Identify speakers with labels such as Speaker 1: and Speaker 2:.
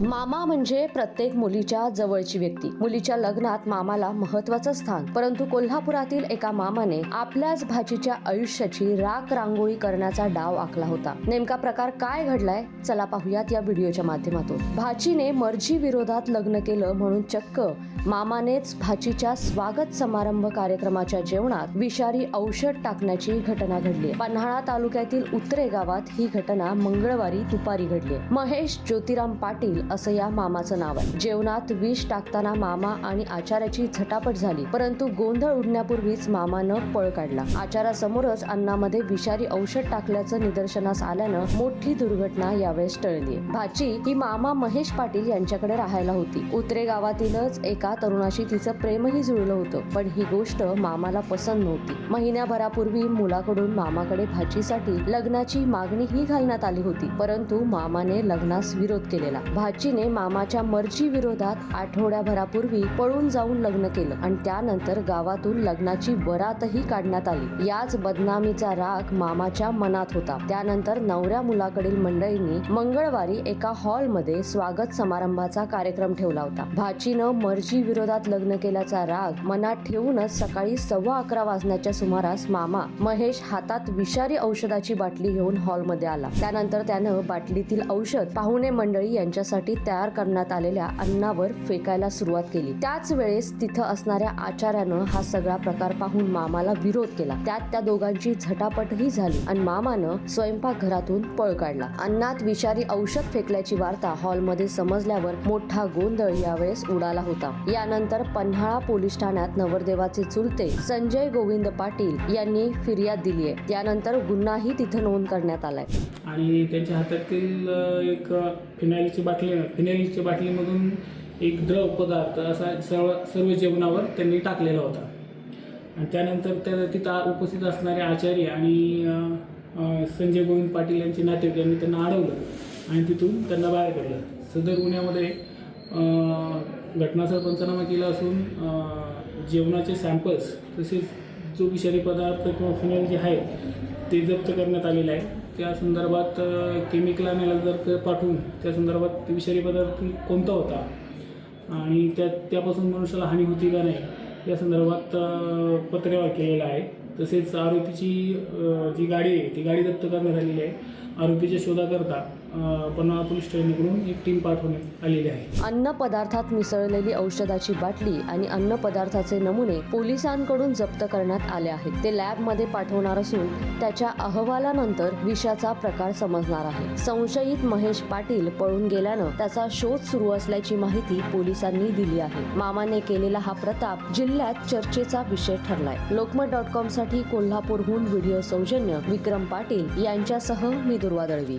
Speaker 1: मामा म्हणजे प्रत्येक मुलीच्या जवळची व्यक्ती. मुलीच्या लग्नात मामाला महत्वाचं स्थान. परंतु कोल्हापुरातील एका मामाने आपल्याच भाचीच्या आयुष्याची राख रांगोळी करण्याचा डाव आखला होता. नेमका प्रकार काय घडलाय? चला पाहूयात या व्हिडिओच्या माध्यमातून. भाचीने मर्जी विरोधात लग्न केलं म्हणून चक्क मामानेच भाचीच्या स्वागत समारंभ कार्यक्रमाच्या जेवणात विषारी औषध टाकण्याची घटना घडली. पन्हाळा तालुक्यातील उतरे गावात ही घटना मंगळवारी दुपारी घडली. महेश ज्योतिराम पाटील असं या मामाचं नाव आहे. जेवणात विष टाकताना मामा आणि आचार्याची झटापट झाली परंतु गोंधळ उडण्यापूर्वीच मामानं पळ काढला. आचारासमोरच अन्नामध्ये विषारी औषध टाकल्याचं निदर्शनास आल्यानं मोठी दुर्घटना यावेळेस टळली. भाची ही मामा महेश पाटील यांच्याकडे राहायला होती. उतरे गावातीलच एका तरुणाशी तिचं प्रेमही जुळलं होतं पण ही गोष्ट मामाला पसंत नव्हती. महिन्याभरापूर्वी मुलाकडून मामाकडे भाचीसाठी लग्नाची मागणीही घालण्यात आली होती परंतु मामाने लग्नास विरोध केलेला. भाचीने मामाच्या मर्जी विरोधात आठवड्याभरापूर्वी पळून जाऊन लग्न केलं आणि त्यानंतर गावातून लग्नाची बरातही काढण्यात आली. याच बदनामीचा राग मामाच्या मनात होता. त्यानंतर नवऱ्या मुलाकडील मंडळींनी मंगळवारी एका हॉलमध्ये स्वागत समारंभाचा कार्यक्रम ठेवला होता. भाचीनं मर्जी विरोधात लग्न केल्याचा राग मनात ठेवूनच सकाळी सव्वा अकरा वाजण्याच्या सुमारास मामा महेश हातात विषारी औषधाची बाटली घेऊन हॉलमध्ये आला. त्यानंतर त्यानं बाटलीतील औषध पाहुणे मंडळी यांच्यासाठी तयार करण्यात आलेल्या अन्नावर फेकायला सुरुवात केली. त्याच वेळेस तिथं असणाऱ्या आचार्यानं हा सगळा प्रकार पाहून मामाला विरोध केला. त्यात त्या दोघांची झटापटही झाली आणि मामानं स्वयंपाकघरातून पळ काढला. अन्नात विषारी औषध फेकल्याची वार्ता हॉलमध्ये समजल्यावर मोठा गोंधळ यावेळेस उडाला होता. यानंतर पन्हाळा पोलीस ठाण्यात नवरदेवाचे चुलते संजय गोविंद पाटील यांनी फिर्याद दिली आहे. त्यानंतर गुन्हाही तिथे नोंद करण्यात आलाय.
Speaker 2: आणि त्यांच्या हातातील एक फिनाईलची बाटली फिनाईलच्या बाटलीमधून एक द्रव पदार्थ असा सर्व सर्व जेवणावर त्यांनी टाकलेला होता. आणि त्यानंतर त्या तिथं उपस्थित असणारे आचार्य आणि संजय गोविंद पाटील यांचे नातेवाईक यांनी त्यांना अडवलं आणि तिथून त्यांना बाहेर काढलं. सदर गुन्ह्यामध्ये घटनास्थळ पंचनामा केला असून जेवणाचे सॅम्पल्स तसेच जो विषारी पदार्थ किंवा फिनेल जे आहे ते जप्त करण्यात आलेलं आहे. त्या संदर्भात केमिकल अनालायझर जर पाठवून त्या संदर्भात ते विषारी पदार्थ कोणता होता? आणि त्या त्यापासून मनुष्याला हानी होती का नाही? या संदर्भात पत्रव्यवहार केलेला आहे. तसेच आरोपीची जी गाडी आहे ती गाडी जप्त करण्यात आलेली आहे. आरोपीच्या शोधाकरता पन्हाळा पोलीस स्टेशनकडून एक टीम पाठवण्यात आलेली आहे.
Speaker 1: अन्न पदार्थात मिसळलेली औषधाची बाटली आणि अन्न पदार्थाचे नमुने पोलिसांकडून जप्त करण्यात आले आहेत. ते लॅबमध्ये पाठवणार असून त्याच्या अहवालानंतर विषाचा प्रकार समजणार आहे. संशयित महेश पाटील पळून गेल्यानं त्याचा शोध सुरू असल्याची माहिती पोलिसांनी दिली आहे. मामाने केलेला हा प्रताप जिल्ह्यात चर्चेचा विषय ठरलाय. लोकमत डॉट कॉमसाठी कोल्हापूरहून व्हिडिओ सौजन्य विक्रम पाटील यांच्यासह मी दुर्वा दळवी.